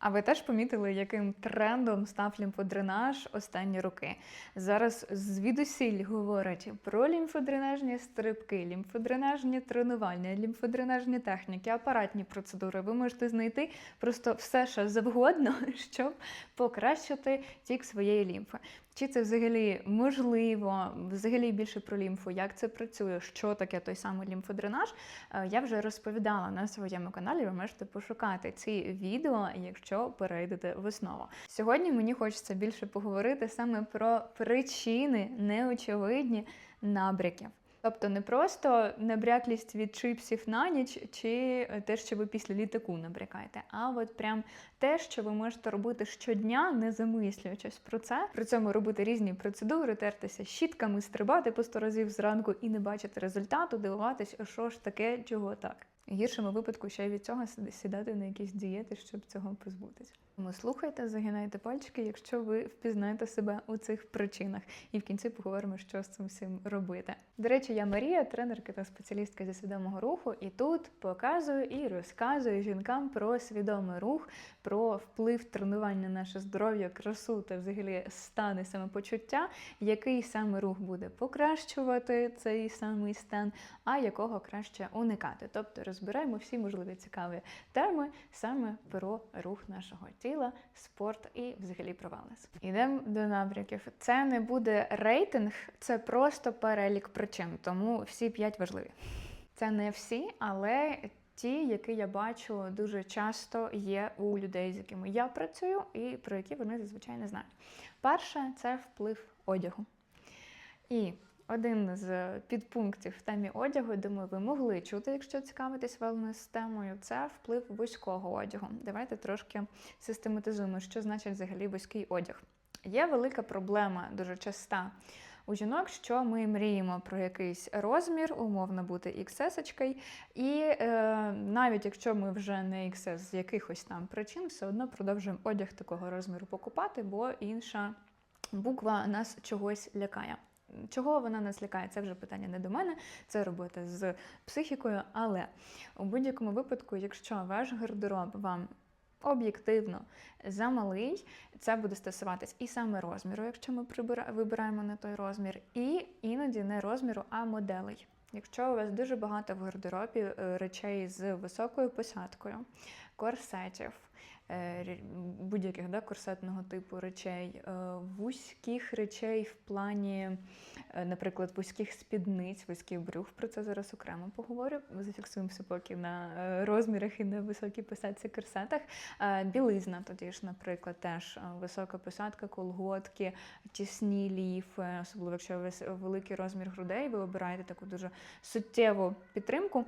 А ви теж помітили, яким трендом став лімфодренаж останні роки? Зараз звідусіль говорять про лімфодренажні стрибки, лімфодренажні тренування, лімфодренажні техніки, апаратні процедури. Ви можете знайти просто все, що завгодно, щоб покращити тік своєї лімфи. Чи це взагалі можливо, взагалі більше про лімфу, як це працює, що таке той самий лімфодренаж? Е, Я вже розповідала на своєму каналі. Ви можете пошукати ці відео, якщо перейдете в основу. Сьогодні мені хочеться більше поговорити саме про причини неочевидні набряків. Тобто не просто набряклість від чипсів на ніч, чи те, що ви після літаку набрякаєте, а от прям те, що ви можете робити щодня, не замислюючись про це. При цьому робити різні процедури, тертися щітками, стрибати по сто разів зранку і не бачити результату, дивуватись, що ж таке, чого так. Гіршому випадку ще й від цього сідати на якісь дієти, щоб цього позбутися. Тому слухайте, загинайте пальчики, якщо ви впізнаєте себе у цих причинах. І в кінці поговоримо, що з цим всім робити. До речі, я Марія, тренерка та спеціалістка зі свідомого руху, і тут показую і розказую жінкам про свідомий рух, про вплив тренування на наше здоров'я, красу та взагалі стан і самопочуття, який саме рух буде покращувати цей самий стан, а якого краще уникати. Тобто розбираємо всі можливі цікаві теми саме про рух нашого тіла, спорт і взагалі про wellness. Ідемо до набряків. Це не буде рейтинг, це просто перелік причин, тому всі п'ять важливі. Це не всі, але ті, які я бачу дуже часто є у людей, з якими я працюю, і про які вони зазвичай не знають. Перше це вплив одягу. І один з підпунктів в темі одягу, думаю, ви могли чути, якщо цікавитесь wellness темою, це вплив вузького одягу. Давайте трошки систематизуємо, що значить взагалі вузький одяг. Є велика проблема, дуже часта у жінок, що ми мріємо про якийсь розмір, умовно бути XS, і е, навіть якщо ми вже не XS з якихось там причин, все одно продовжуємо одяг такого розміру покупати, бо інша буква нас чогось лякає. Чого вона нас лякає? Це вже питання не до мене, це робота з психікою. Але у будь-якому випадку, якщо ваш гардероб вам об'єктивно замалий, це буде стосуватись і саме розміру, якщо ми вибираємо не той розмір, і іноді не розміру, а моделей. Якщо у вас дуже багато в гардеробі е, речей з високою посадкою, корсетів, будь-яких да, корсетного типу речей, е, вузьких речей в плані, е, наприклад, вузьких спідниць, вузьких брюх, про це зараз окремо поговорю. Зафіксуємося поки на е, розмірах і на високій посадці корсетах. Е, Білизна тоді ж, наприклад, теж е, висока посадка, колготки, тісні ліфи, особливо якщо великий розмір грудей, ви обираєте таку дуже суттєву підтримку.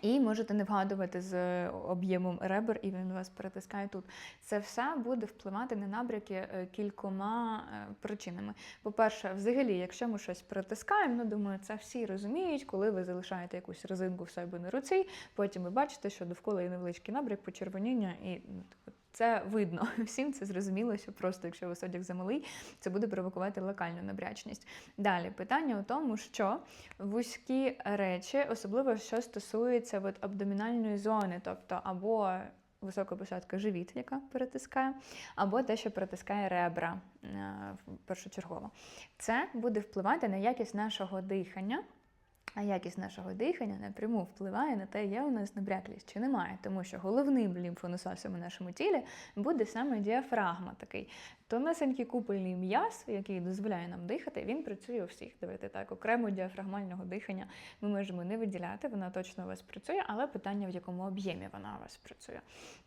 І можете не вгадувати з об'ємом ребер, і він вас перетискає тут. Це все буде впливати на набряки е, кількома е, причинами. По-перше, взагалі, якщо ми щось перетискаємо, ну думаю, це всі розуміють, коли ви залишаєте якусь резинку в себе на руці, потім ви бачите, що довкола є невеличкий набряк, почервоніння, і ну, це видно. Всім це зрозуміло, що просто якщо у вас одяг замалий, це буде провокувати локальну набрячність. Далі питання у тому, що вузькі речі, особливо що стосується от, абдомінальної зони, тобто або висока посадка живіт, яка перетискає, або те, що перетискає ребра е, першочергово. Це буде впливати на якість нашого дихання. А якість нашого дихання напряму впливає на те, є у нас набряклість чи немає, тому що головним лімфонасосом у нашому тілі буде саме діафрагма, такий тонесенький купольний м'яз, який дозволяє нам дихати. Він працює у всіх. Давайте так, окремо діафрагмального дихання ми можемо не виділяти, вона точно у вас працює, але питання в якому об'ємі вона у вас працює.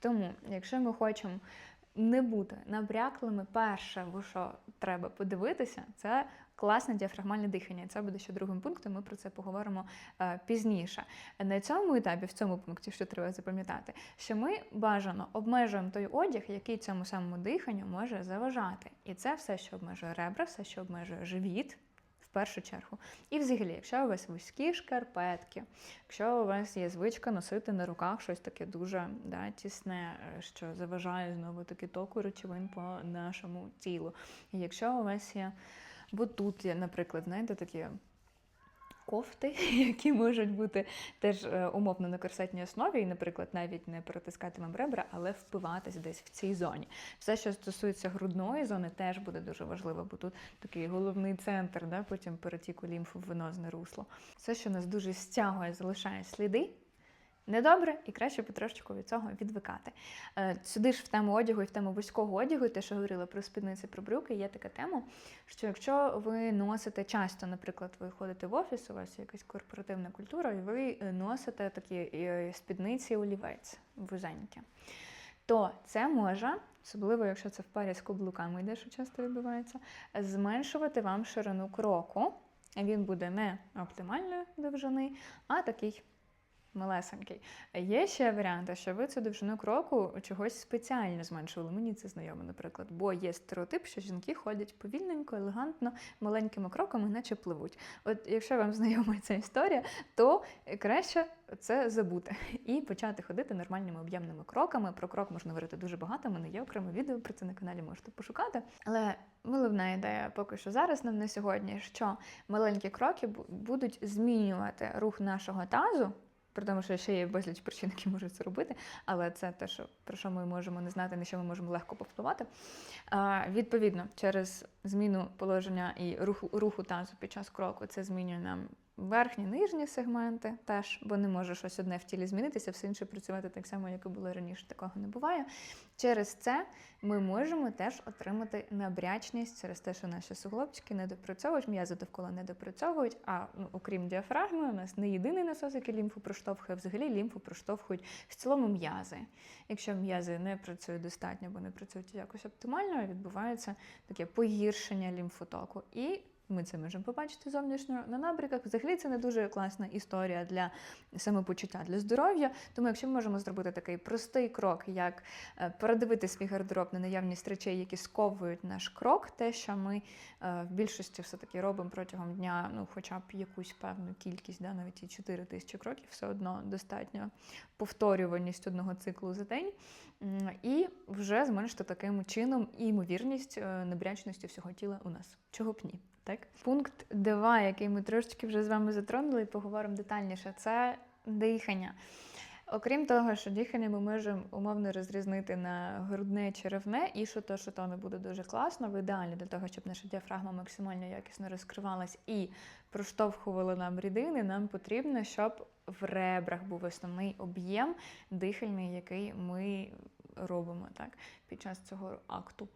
Тому, якщо ми хочемо не бути набряклими, перше, в що треба подивитися, це класне діафрагмальне дихання. Це буде ще другим пунктом. Ми про це поговоримо е, пізніше. На цьому етапі, в цьому пункті, що треба запам'ятати, що ми бажано обмежуємо той одяг, який цьому самому диханню може заважати. І це все, що обмежує ребра, все, що обмежує живіт. В першу чергу. І взагалі, якщо у вас вузькі шкарпетки, якщо у вас є звичка носити на руках щось таке дуже да, тісне, е, що заважає знову таки току речовин по нашому тілу. І якщо у вас є, бо тут є, наприклад, знаєте, такі кофти, які можуть бути теж е, умовно на корсетній основі, і, наприклад, навіть не перетискати вам ребра, але впиватись десь в цій зоні. Все, що стосується грудної зони, теж буде дуже важливо, бо тут такий головний центр, да, потім перетіку лімфу в венозне русло. Все, що нас дуже стягує, залишає сліди. Недобре і краще потрошечку від цього відвикати. Е, Сюди ж в тему одягу і в тему вузького одягу, те, що говорила про спідниці, про брюки, є така тема, що якщо ви носите часто, наприклад, ви ходите в офіс, у вас є якась корпоративна культура, і ви е, носите такі е, спідниці олівець вузенькі, то це може, особливо якщо це в парі з каблуками йде, що часто відбувається, зменшувати вам ширину кроку. Він буде не оптимальної довжини, а такий малесенький. Є ще варіанти, що ви цю довжину кроку чогось спеціально зменшували. Мені це знайомо, наприклад, бо є стереотип, що жінки ходять повільненько, елегантно, маленькими кроками, наче пливуть. От якщо вам знайома ця історія, то краще це забути і почати ходити нормальними об'ємними кроками. Про крок можна говорити дуже багато. У мене є окреме відео про це на каналі, можете пошукати. Але головна ідея поки що зараз нам на сьогодні, що маленькі кроки будуть змінювати рух нашого тазу. При тому, що ще є безліч причин, які можуть це робити, але це те, що, про що ми можемо не знати, на що ми можемо легко повпливати. А, відповідно, через зміну положення і руху, руху тазу під час кроку це змінює нам верхні нижні сегменти теж, бо не може щось одне в тілі змінитися, все інше працювати так само, як і було раніше, такого не буває. Через це ми можемо теж отримати набрячність через те, що наші суглобчики не допрацьовують, м'язи довкола не допрацьовують. А ну, окрім діафрагми, у нас не єдиний насос, який лімфу проштовхує, взагалі лімфу проштовхують в цілому м'язи. Якщо м'язи не працюють достатньо, або не працюють якось оптимально, відбувається таке погіршення лімфотоку. І ми це можемо побачити зовнішньо на набріках. Взагалі це не дуже класна історія для самопочуття, для здоров'я. Тому, якщо ми можемо зробити такий простий крок, як е, передивити свій гардероб на наявність речей, які сковують наш крок, те, що ми е, в більшості все-таки робимо протягом дня, ну хоча б якусь певну кількість, да, навіть і 4 тисячі кроків, все одно достатньо повторюваність одного циклу за день. І вже зменшити таким чином і ймовірність е, набрячності всього тіла у нас. Чого б ні? Так? Пункт 2, який ми трошечки вже з вами затронули і поговоримо детальніше, це дихання. Окрім того, що дихання ми можемо умовно розрізнити на грудне черевне, і що то, що то не буде дуже класно, в ідеалі для того, щоб наша діафрагма максимально якісно розкривалась і проштовхувала нам рідини, нам потрібно, щоб в ребрах був основний об'єм дихальний, який ми робимо так, під час цього акту.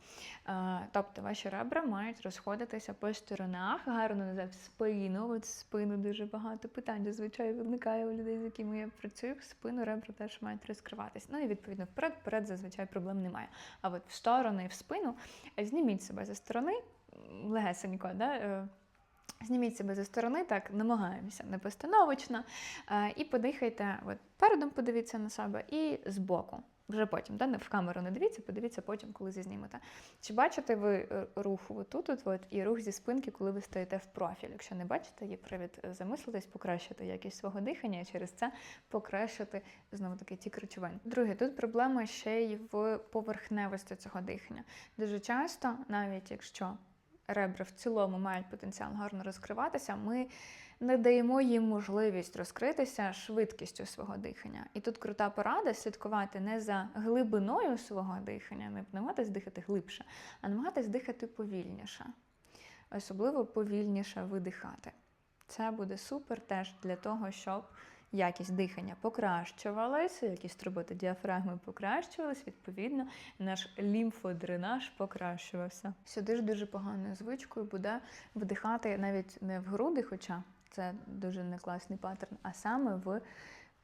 Е, Тобто ваші ребра мають розходитися по сторонах, гарно в спину. От спину дуже багато питань зазвичай виникає у людей, з якими я працюю. В спину ребра теж мають розкриватись. Ну і відповідно вперед, вперед зазвичай проблем немає. А от в сторони в спину зніміть себе зі сторони легесенько, да? е, Зніміть себе зі сторони, так намагаємося не постановочно. Е, І подихайте, от передом подивіться на себе і збоку. Вже потім, да? в камеру не дивіться, подивіться потім, коли зізнімете. Чи бачите ви е, рух отут, от, і рух зі спинки, коли ви стоїте в профіль? Якщо не бачите, є привід е, замислитись, покращити якість свого дихання і через це покращити знову таки тік речовин. Друге, тут проблема ще й в поверхневості цього дихання. Дуже часто, навіть якщо ребра в цілому мають потенціал гарно розкриватися, ми не даємо їм можливість розкритися швидкістю свого дихання. І тут крута порада слідкувати не за глибиною свого дихання, не намагатись дихати глибше, а намагатись дихати повільніше, особливо повільніше видихати. Це буде супер теж для того, щоб якість дихання покращувалася, якість роботи діафрагми покращувалась, відповідно, наш лімфодренаж покращувався. Сюди ж дуже поганою звичкою буде вдихати навіть не в груди, хоча це дуже некласний паттерн, а саме в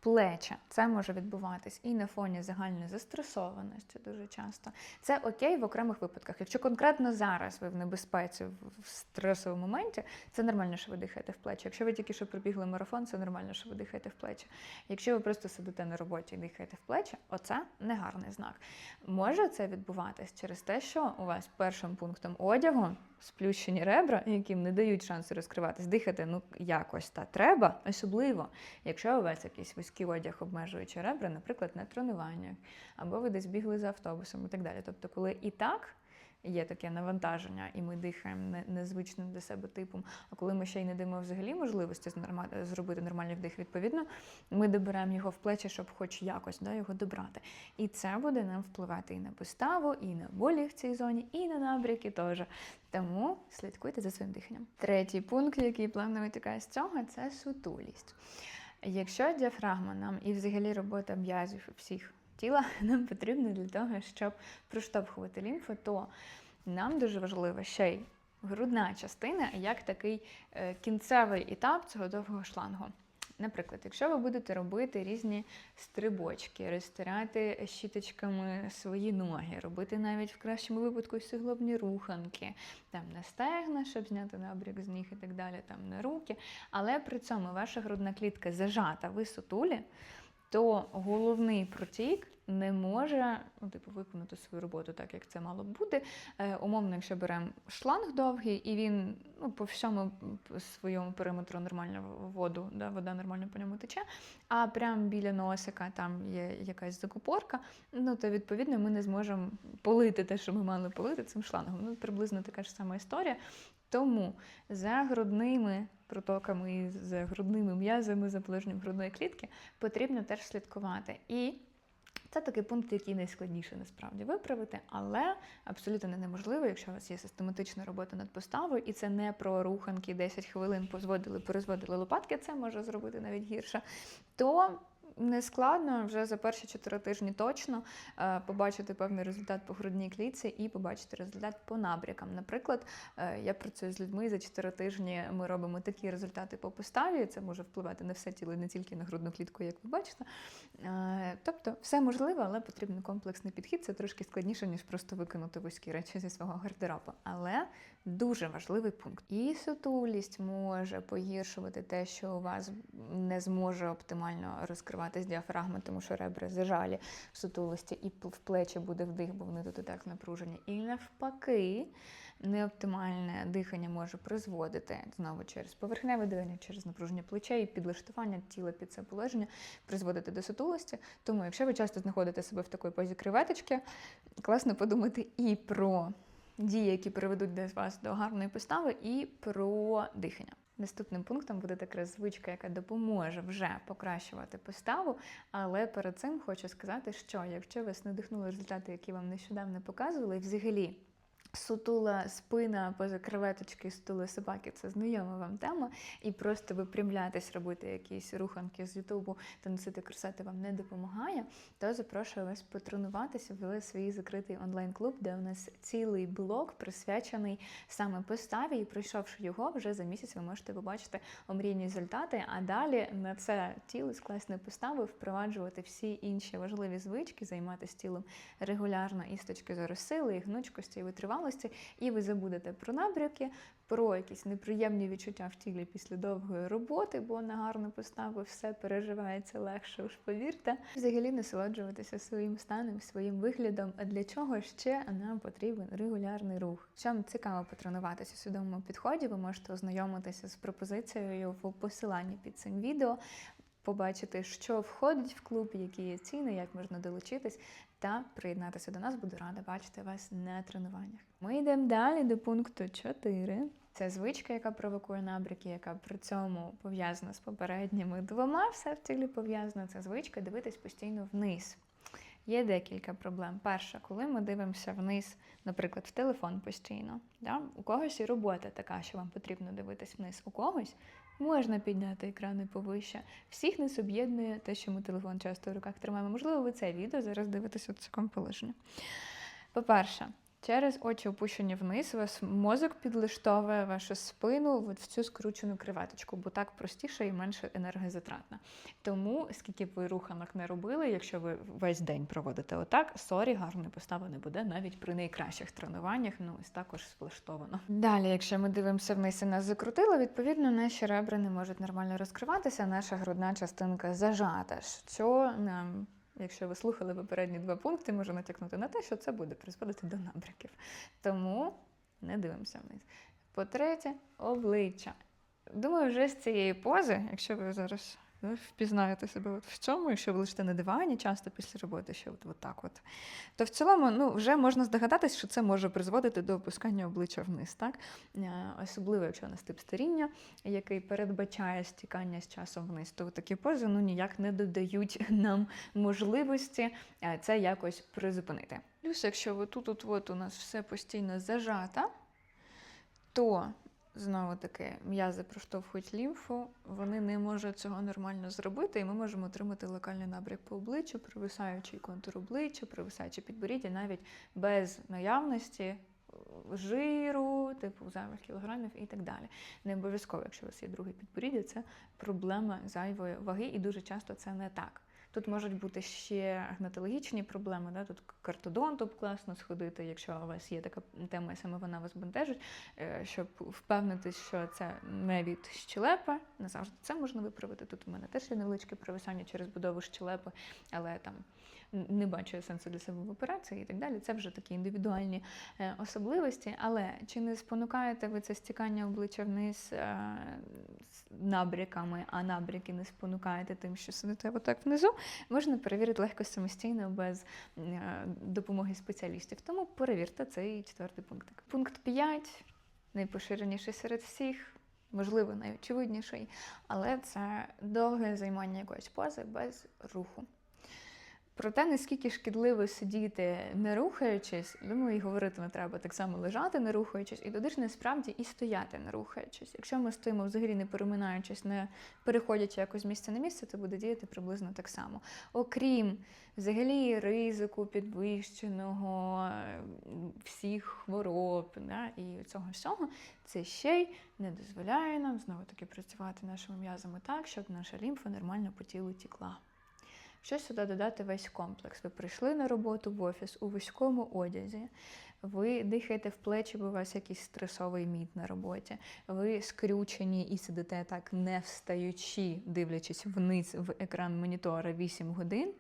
плечі. Це може відбуватись і на фоні загальної застресованості дуже часто. Це окей в окремих випадках. Якщо конкретно зараз ви в небезпеці в стресовому моменті, це нормально, що ви дихаєте в плечі. Якщо ви тільки що пробігли марафон, це нормально, що ви дихаєте в плечі. Якщо ви просто сидите на роботі і дихаєте в плечі, оце негарний знак. Може це відбуватись через те, що у вас першим пунктом одягу сплющені ребра, яким не дають шансу розкриватись, дихати ну якось та треба, особливо, якщо у вас якийсь вузький одяг обмежуючи ребра, наприклад, на тренуваннях, або ви десь бігли за автобусом і так далі. Тобто, коли і так є таке навантаження, і ми дихаємо не- незвичним для себе типом. А коли ми ще й не даємо взагалі можливості зробити нормальний вдих, відповідно, ми доберемо його в плечі, щоб хоч якось да, його добрати. І це буде нам впливати і на поставу, і на болі в цій зоні, і на набряки теж. Тому слідкуйте за своїм диханням. Третій пункт, який плавно витікає з цього, це сутулість. Якщо діафрагма нам і взагалі робота м'язів всіх тіла нам потрібна для того, щоб проштовхувати лімфу, то нам дуже важливо ще й грудна частина як такий е, кінцевий етап цього довгого шлангу. Наприклад, якщо ви будете робити різні стрибочки, розтирати щіточками свої ноги, робити навіть в кращому випадку суглобні руханки, там на стегна, щоб зняти набряк з ніг і так далі, там на руки, але при цьому ваша грудна клітка зажата в сутулі, то головний протік не може ну, типу, виконати свою роботу так, як це мало б бути. Е, умовно, якщо беремо шланг довгий, і він ну, по всьому своєму периметру нормально воду, да, вода нормально по ньому тече, а прямо біля носика там є якась закупорка, ну то відповідно ми не зможемо полити те, що ми мали полити цим шлангом. Ну, приблизно така ж сама історія. Тому за грудними протоками з грудними м'язами, за положенням грудної клітки потрібно теж слідкувати. І це такий пункт, який найскладніше насправді виправити, але абсолютно не неможливо, якщо у вас є систематична робота над поставою, і це не про руханки 10 хвилин позводили, перезводили лопатки, це може зробити навіть гірше, то не складно вже за перші 4 тижні точно е, побачити певний результат по грудній клітці і побачити результат по набрякам. Наприклад, е, я працюю з людьми за 4 тижні. Ми робимо такі результати по поставі. Це може впливати на все тіло, не тільки на грудну клітку, як ви бачите. Е, Тобто, все можливо, але потрібен комплексний підхід. Це трошки складніше, ніж просто викинути вузькі речі зі свого гардеробу. Але дуже важливий пункт. І сутулість може погіршувати те, що у вас не зможе оптимально розкриватись діафрагма, тому що ребра зажалі в сутулості, і в плечі буде вдих, бо вони тут і так напружені. І навпаки, неоптимальне дихання може призводити знову через поверхневе дихання, через напруження плечей, підлаштування тіла під це положення, призводити до сутулості. Тому, якщо ви часто знаходите себе в такій позі креветочки, класно подумати і про дії, які приведуть вас до гарної постави, і про дихання. Наступним пунктом буде така звичка, яка допоможе вже покращувати поставу. Але перед цим хочу сказати, що якщо вас надихнули результати, які вам нещодавно показували, взагалі сутула спина поза креветочки, сутули собаки це знайома вам тема, і просто випрямлятись, робити якісь руханки з Ютубу та носити корсети вам не допомагає, то запрошую вас потренуватися в свій закритий онлайн-клуб, де у нас цілий блок присвячений саме поставі, і пройшовши його, вже за місяць ви можете побачити омрійні результати. А далі на це тіло з класною поставою впроваджувати всі інші важливі звички, займатися тілом регулярно і з точки зору сили, і гнучкості, і витривалості, і ви забудете про набряки, про якісь неприємні відчуття в тілі після довгої роботи, бо на гарну поставу все переживається легше, уж повірте. Взагалі насолоджуватися своїм станом, своїм виглядом. А для чого ще нам потрібен регулярний рух? Вам цікаво потренуватися у свідомому підході, ви можете ознайомитися з пропозицією в посиланні під цим відео. Побачити, що входить в клуб, які є ціни, як можна долучитись, та приєднатися до нас. Буду рада бачити вас на тренуваннях. Ми йдемо далі до пункту 4. Це звичка, яка провокує набряки, яка при цьому пов'язана з попередніми двома. Все в тілі пов'язано. Це звичка дивитись постійно вниз. Є декілька проблем. Перша, коли ми дивимося вниз, наприклад, в телефон постійно. Да? У когось і робота така, що вам потрібно дивитись вниз. У когось можна підняти екрани повище. Всіх нас об'єднує те, що ми телефон часто в руках тримаємо. Можливо, ви це відео зараз дивитеся в цьому положенні. По-перше, через очі опущені вниз, вас мозок підлаштовує вашу спину в цю скручену креветочку, бо так простіше і менше енергозатратно. Тому, скільки б ви руханок не робили, якщо ви весь день проводите отак, сорі, гарної постави не буде навіть при найкращих тренуваннях. Ну ось також сплаштовано. Далі, якщо ми дивимося вниз і нас закрутило, відповідно наші ребра не можуть нормально розкриватися, наша грудна частинка зажата. Що нам Якщо ви слухали попередні два пункти, може натякнути на те, що це буде призводити до набряків. Тому не дивимося вниз. По-третє, обличчя. Думаю, вже з цієї пози, якщо ви зараз ви впізнаєте себе от в цьому, якщо ви лежите на дивані часто після роботи, що от, от так от. То в цілому ну, вже можна здогадатись, що це може призводити до опускання обличчя вниз, так? Е, Особливо, якщо у нас тип старіння, який передбачає стікання з часом вниз, то такі пози ну, ніяк не додають нам можливості е, це якось призупинити. Плюс, якщо тут от у нас все постійно зажато, то знову таки м'язи проштовхують лімфу, вони не можуть цього нормально зробити, і ми можемо отримати локальний набряк по обличчю, провисаючий контур обличчя, провисаюче підборіддя, навіть без наявності е, жиру, типу зайвих кілограмів і так далі. Не обов'язково, якщо у вас є друге підборіддя, це проблема зайвої ваги, і дуже часто це не так. Тут можуть бути ще гнатологічні проблеми, да? тут картодонту б класно сходити, якщо у вас є така тема, і саме вона вас бентежить, е, щоб впевнитись, що це не від щелепа. не завжди це можна виправити. Тут у мене теж є невеличке провисання через будову щелепи, але там не бачу сенсу для себе в операції і так далі. Це вже такі індивідуальні е, особливості. Але чи не спонукаєте ви це стікання обличчя вниз е, набряками, а набряки не спонукаєте тим, що сидите отак внизу, можна перевірити легко самостійно без е, допомоги спеціалістів. Тому перевірте цей четвертий пункт. Пункт 5, найпоширеніший серед всіх. Можливо, найочевидніший, але це довге займання якоїсь пози без руху. Про те, наскільки шкідливо сидіти не рухаючись, думаю, і говорити не треба так само лежати, не рухаючись, і туди ж насправді і стояти не рухаючись. Якщо ми стоїмо взагалі не переминаючись, не переходячи якось з місця на місце, то буде діяти приблизно так само. Окрім взагалі ризику підвищеного всіх хвороб да, і цього всього, це ще й не дозволяє нам знову таки працювати нашими м'язами так, щоб наша лімфа нормально по тілу тікла. Що сюди додати весь комплекс? Ви прийшли на роботу в офіс у вузькому одязі, ви дихаєте в плечі, бо у вас якийсь стресовий мід на роботі, ви скрючені і сидите так не встаючи, дивлячись вниз в екран монітора 8 годин.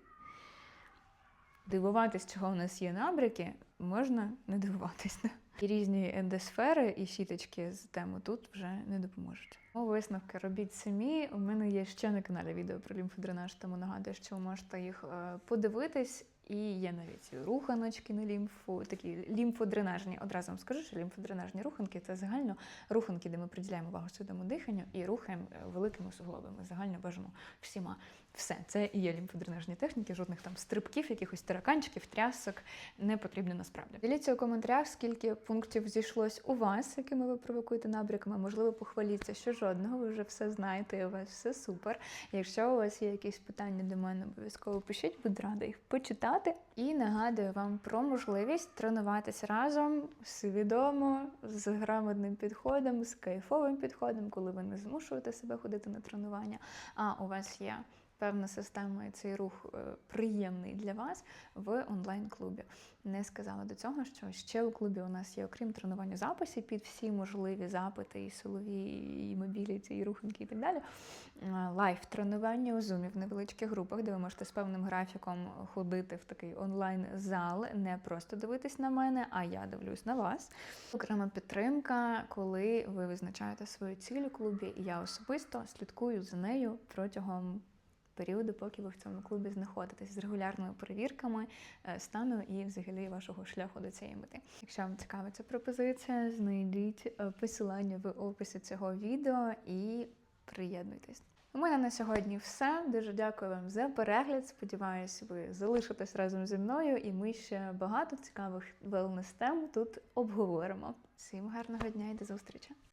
Дивуватись, чого у нас є набряки, можна не дивуватись. І різні ендосфери і щіточки з тему тут вже не допоможуть. Ну, Висновки робіть самі. У мене є ще на каналі відео про лімфодренаж, тому нагадую, що ви можете їх е, подивитись. І є навіть руханочки на лімфу, такі лімфодренажні. Одразу вам скажу, що лімфодренажні руханки це загально руханки, де ми приділяємо увагу свідому диханню і рухаємо е, великими суглобами. Загально бажано всіма. Все, це і є лімфодренажні техніки, жодних там стрибків, якихось тараканчиків, трясок не потрібно насправді. Діліться у коментарях, скільки пунктів зійшлось у вас, якими ви провокуєте набряками. Можливо, похваліться, що жодного, ви вже все знаєте, і у вас все супер. Якщо у вас є якісь питання до мене, обов'язково пишіть, буду рада їх почитати. І нагадую вам про можливість тренуватися разом свідомо, з грамотним підходом, з кайфовим підходом, коли ви не змушуєте себе ходити на тренування, а у вас є певна система і цей рух е, приємний для вас в онлайн-клубі. Не сказала до цього, що ще у клубі у нас є, окрім тренування записів під всі можливі запити, і силові, і мобіліті, і рухунки, і так далі. Лайв-тренування у зумі в невеличких групах, де ви можете з певним графіком ходити в такий онлайн-зал, не просто дивитись на мене, а я дивлюсь на вас. Окрема підтримка, коли ви визначаєте свою ціль у клубі, і я особисто слідкую за нею протягом періоду, поки ви в цьому клубі знаходитесь з регулярними перевірками е, стану і взагалі вашого шляху до цієї мети. Якщо вам цікава ця пропозиція, знайдіть е, посилання в описі цього відео і приєднуйтесь. У мене на сьогодні все. Дуже дякую вам за перегляд. Сподіваюсь, ви залишитесь разом зі мною, і ми ще багато цікавих велнес тем тут обговоримо. Всім гарного дня і до зустрічі!